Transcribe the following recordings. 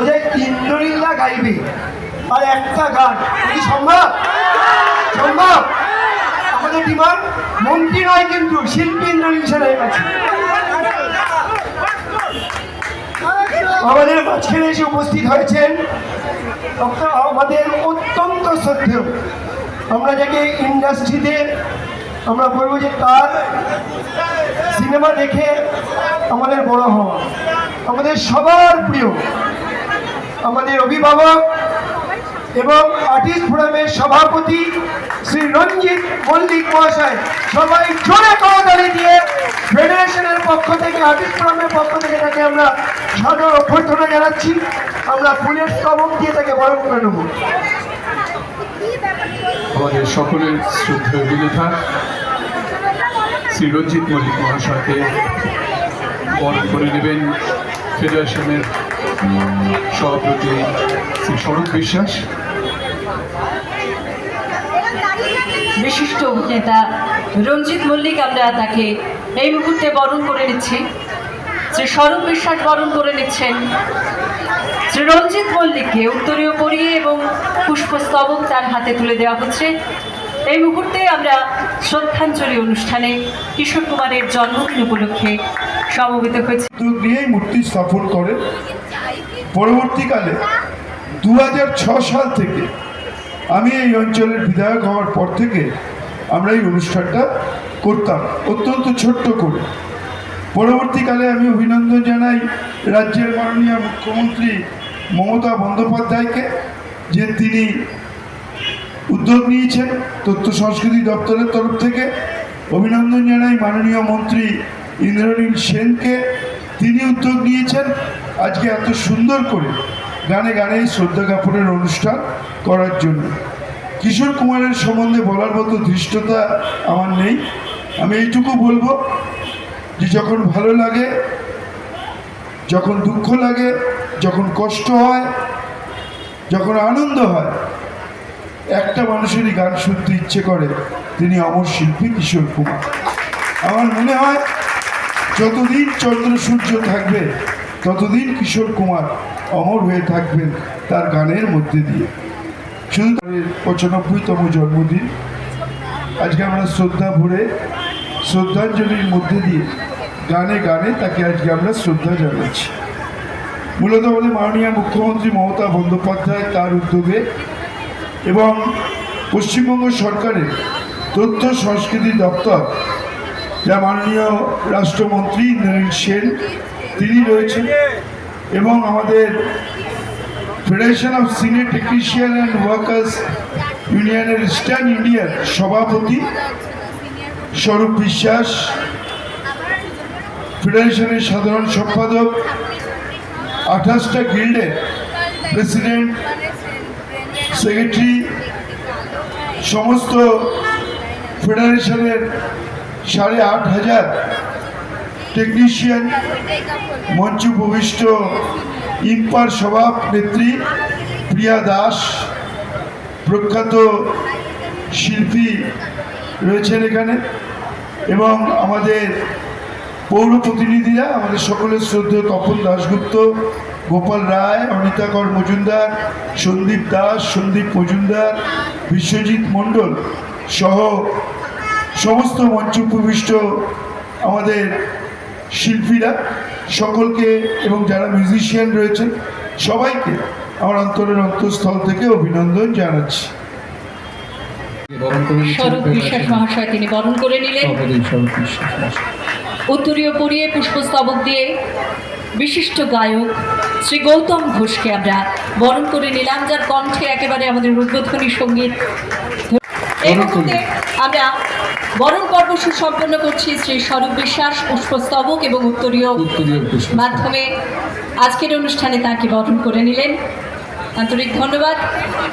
ওদের ইন্দ্রিল্লা গাইবি? আর একটা গান। কি সম্ভব? সম্ভব? আমাদের ডিমান্ড মন্ত্রী নয় কিন্তু শিল্পী ইন্দ্রনীল সেনের কাছে। আমাদের মাঝখানে এসে উপস্থিত হয়েছেন আমাদের অত্যন্ত শ্রদ্ধেয়। আমরা যাকে ইন্ডাস্ট্রিতে আমরা বলব যে তার সিনেমা দেখে আমাদের বড় হওয়া। আমাদের সবার প্রিয়, আমাদের অভিভাবক এবং আর্টিস্ট ফোরামের সভাপতি শ্রী রঞ্জিত মল্লিক মহাশয়। সবাই জোরে করতালি দিয়ে ফেডারেশনের পক্ষ থেকে, আর্টিস্ট ফোরামের পক্ষ থেকে তাকে আমরা সাদর অভ্যর্থনা জানাচ্ছি। আমরা ফুলের স্তবক দিয়ে তাকে বরণ করে নেব। আমাদের সকলের শ্রদ্ধেয় বিলেখা শ্রী রঞ্জিত মল্লিক মহাশয়কে বরণ করে নেবেন ফেডারেশনের সভাপতি শ্রী স্বরূপ বিশ্বাস। বিশিষ্ট অভিনেতা রঞ্জিত মল্লিক, আমরা তাকে এই মুহূর্তে বরণ করে নিচ্ছি। শ্রী স্বরূপ বিশ্বাস বরণ করে নিচ্ছেন। রঞ্জিত মল্লিককে উত্তরীয় পরিয়ে এবং পুষ্পস্তবক তার হাতে তুলে দেওয়া হচ্ছে। এই মুহূর্তে আমরা শ্রদ্ধাঞ্জলি অনুষ্ঠানে কিশোর কুমারের জন্মদিন উপলক্ষে সমবেত হয়েছি। নিয়েই মূর্তি স্থাপন করে পরবর্তীকালে দু সাল থেকে আমি এই অঞ্চলের বিধায়ক হওয়ার পর থেকে আমরা এই অনুষ্ঠানটা করতাম, অত্যন্ত ছোট্ট করে। পরবর্তীকালে আমি অভিনন্দন জানাই রাজ্যের মাননীয় মুখ্যমন্ত্রী মমতা বন্দ্যোপাধ্যায়কে যে তিনি উদ্যোগ নিয়েছেন তথ্য সংস্কৃতি দপ্তরের তরফ থেকে, অভিনন্দন জানাই মাননীয় মন্ত্রী ইন্দ্রনীল সেনকে। তিনি উদ্যোগ নিয়েছেন আজকে এত সুন্দর করে গানে গানে শ্রদ্ধা জ্ঞাপনের অনুষ্ঠান করার জন্য। কিশোর কুমারের সম্বন্ধে বলার মতো ধৃষ্টতা আমার নেই। আমি এইটুকু বলব যে যখন ভালো লাগে, যখন দুঃখ লাগে যখন কষ্ট হয়, যখন আনন্দ হয়, একটা মানুষেরই গান শুনতে ইচ্ছে করে, তিনি অমর শিল্পী কিশোর কুমার। আমার মনে হয়, যতদিন চন্দ্র সূর্য থাকবে, ততদিন কিশোর কুমার অমর হয়ে থাকবেন তার গানের মধ্যে দিয়ে। শুধু তার পঁচানব্বইতম জন্মদিন। আজকে আমরা শ্রদ্ধা ভরে, শ্রদ্ধাঞ্জলির মধ্যে দিয়ে গানে গানে তাকে আজকে আমরা শ্রদ্ধা জানাচ্ছি। মূলত আমাদের মাননীয় মুখ্যমন্ত্রী মমতা বন্দ্যোপাধ্যায় তার উদ্যোগে এবং পশ্চিমবঙ্গ সরকারের তথ্য সংস্কৃতি দপ্তর, যা মাননীয় রাষ্ট্রমন্ত্রী ইন্দ্রনীল সেন, তিনি রয়েছেন এবং আমাদের federation of senior technician and workers ইউনিয়নের ইস্টার্ন ইন্ডিয়ার সভাপতি স্বরূপ বিশ্বাস ফেডারেশনের সাধারণ সম্পাদক আঠাশটা গিল্ডের প্রেসিডেন্ট সেক্রেটারি সমস্ত ফেডারেশনের সাড়ে আট হাজার টেকনিশিয়ান মঞ্চ উপবিষ্ট ইম্পার সভানেত্রী প্রিয়া দাস, প্রখ্যাত শিল্পী রয়েছেন এখানে এবং আমাদের পৌর প্রতিনিধিরা আমাদের সকলের শ্রদ্ধেয় তপন দাশগুপ্ত গোপাল রায় অনিতা কর মজুমদার সন্দীপ দাস সন্দীপ মজুমদার বিশ্বজিৎ মণ্ডল সহ সমস্ত মঞ্চ উপবিষ্ট আমাদের শিল্পীরা সকলকে এবং যারা মিউজিশিয়ান রয়েছেন সবাইকে আমার অন্তরের অন্তঃস্থল থেকে অভিনন্দন জানাচ্ছি। স্বরূপ বিশ্বাস মহাশয় তিনি বরণ করে নিলেন। উত্তরীয় পরিয়ে পুষ্পস্তবক দিয়ে বিশিষ্ট গায়ক শ্রী গৌতম ঘোষকে আমরা বরণ করে নিলাম যার কণ্ঠে একেবারে আমাদের রুদ্রধ্বনি সংগীত। এই মুহূর্তে আমরা বরণ পর্ব সুসম্পন্ন করছি শ্রী স্বরূপ বিশ্বাস পুষ্পস্তবক এবং উত্তরীয় উত্তরীয় মাধ্যমে। আজকের অনুষ্ঠানে তাকে বরণ করে নিলেন আন্তরিক ধন্যবাদ।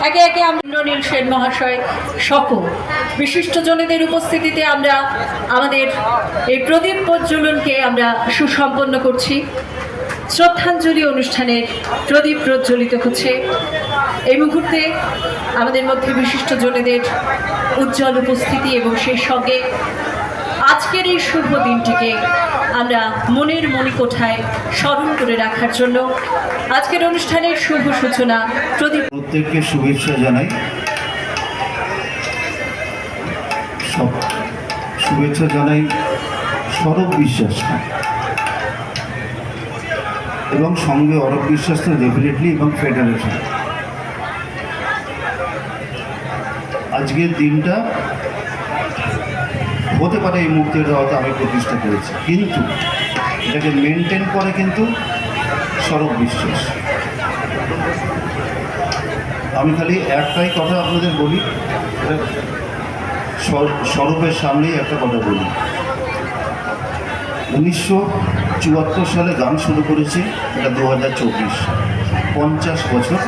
একে একে আমরা নীল সেন মহাশয় সহ বিশিষ্টজনেদের উপস্থিতিতে আমরা আমাদের এই প্রদীপ প্রজ্বলনকে আমরা সুসম্পন্ন করছি। শ্রদ্ধাঞ্জলি অনুষ্ঠানের প্রদীপ প্রজ্বলিত হচ্ছে। এই মুহূর্তে আমাদের মধ্যে বিশিষ্টজনেদের উজ্জ্বল উপস্থিতি এবং সেই সঙ্গে আজকের এই শুভ দিনটিকে আমরা মনের মণিকোঠায় স্মরণ করে রাখার জন্য আজকের অনুষ্ঠানের শুভ সূচনা প্রদীপ প্রত্যেককে শুভেচ্ছা জানাই। সব শুভেচ্ছা জানাই সরব বিশ্বাস এবং সঙ্গে অরব বিশ্বাস তো ডেফিনেটলি এবং ফেডারেশন আজকের দিনটা হতে পারে এই এটা হয়তো আমি প্রতিষ্ঠা করেছি। কিন্তু এটাকে মেনটেন করে কিন্তু সরব বিশ্বাস। আমি খালি একটাই কথা আপনাদের বলি স্বরূপের সামনেই একটা কথা বলি। উনিশশো চুয়াত্তর সালে গান শুরু করেছি, এটা দু হাজার চব্বিশ। পঞ্চাশ বছর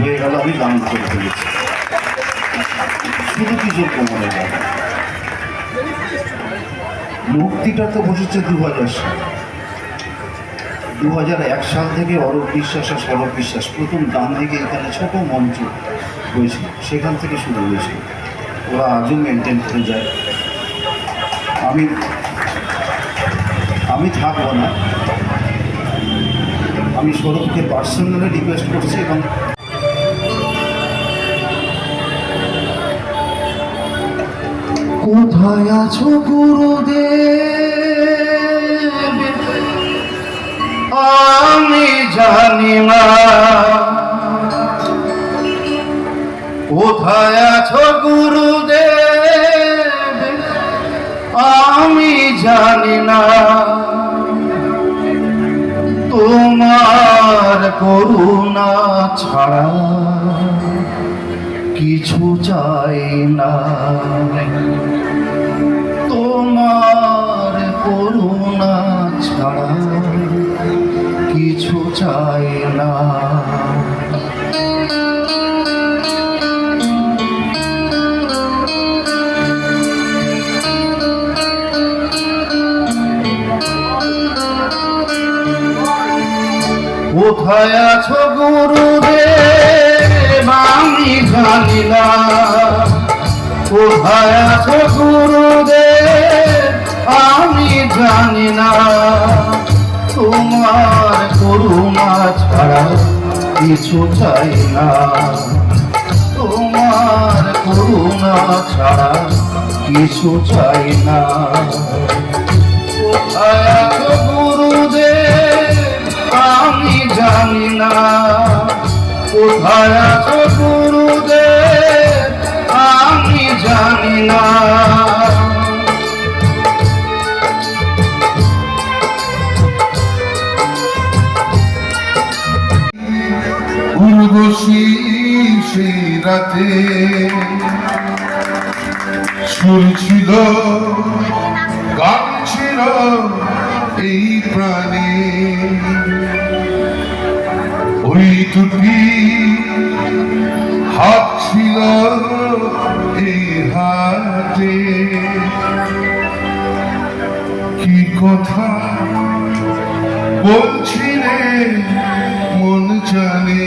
হয়ে গেল আমি গান করে ফেলেছি শুধু কিশোর কুমারের গান মুক্তিটা তো বসেছে দু হাজার সাল। দু হাজার এক সাল থেকে অরূপ বিশ্বাস আর সরব বিশ্বাস প্রথম ডান দিকে এখানে ছোট মঞ্চ হয়েছিল, সেখান থেকে শুরু হয়েছিল। ওরা আজও মেনটেন করে যায়। আমি আমি থাকব না। আমি সৌরভকে পার্সোনালি রিকোয়েস্ট করছি এবং কোথায় আছো গুরুদেব? আমি জানি না। কোথায় আছো গুরুদেব? আমি জানি না। তোমার করুণা ছাড়া কিছু চাই না। কোথায় আছো গুরুদেব, আমি জানি না কোথায় আছো গুরুদেব, আমি জানি না তোমার করুণা ছাড়া কিছু চাই না। তোমার করুণা ছাড়া কিছু চাই না। কোথায় জানি না। কোথায় আছো গুরুদেব আমি জানি না। রাতে। গান ছিল এই প্রাণে। ওই দুটি হাত ছিল এই হাতে। কি কথা বলছিলে মন জানে?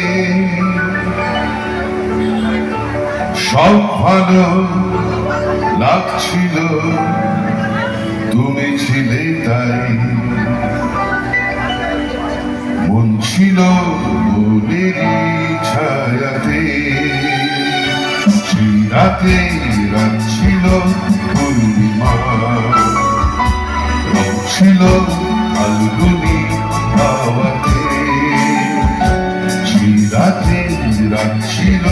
সব ভালো লাগছিল, তুমি ছিলে তাই। রাতে রাত ছিল পূর্ণিমা। ছিল আলগুনি হাওয়াতে রাতে রাত ছিল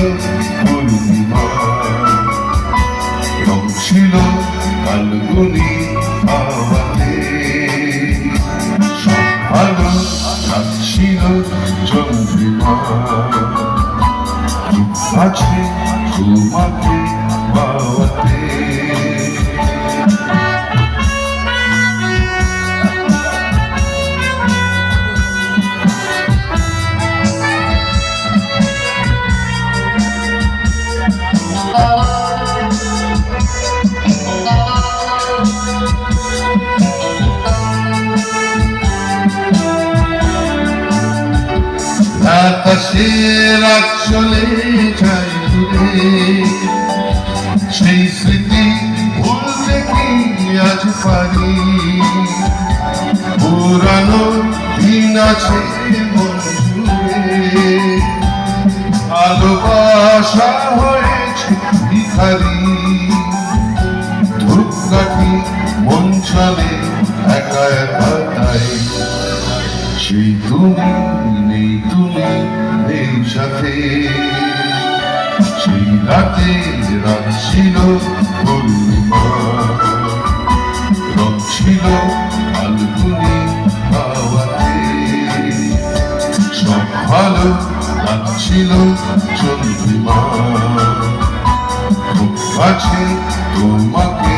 পূর্ণিমা। ছিল আলগুনি হাওয়াতে ভালো লাগছিল চন্দ্রিমা। আছে তোমাকে আকাশে রাত চলে সেই স্মৃতি ভুলতে কি পুরানো দিন আছে মন জুড়ে ভালোবাসা হয়েছে ভিখারি ধূপকাঠি মন চলে একা সেই তুমি নেই তুমি নেই সাথে। সেই রাতে রাত ছিল রং ছিল ফাল্গুনি হাওয়াতে। সব ভালো লাগছিল চন্দ্রিমা। খুব কাছে তোমাকে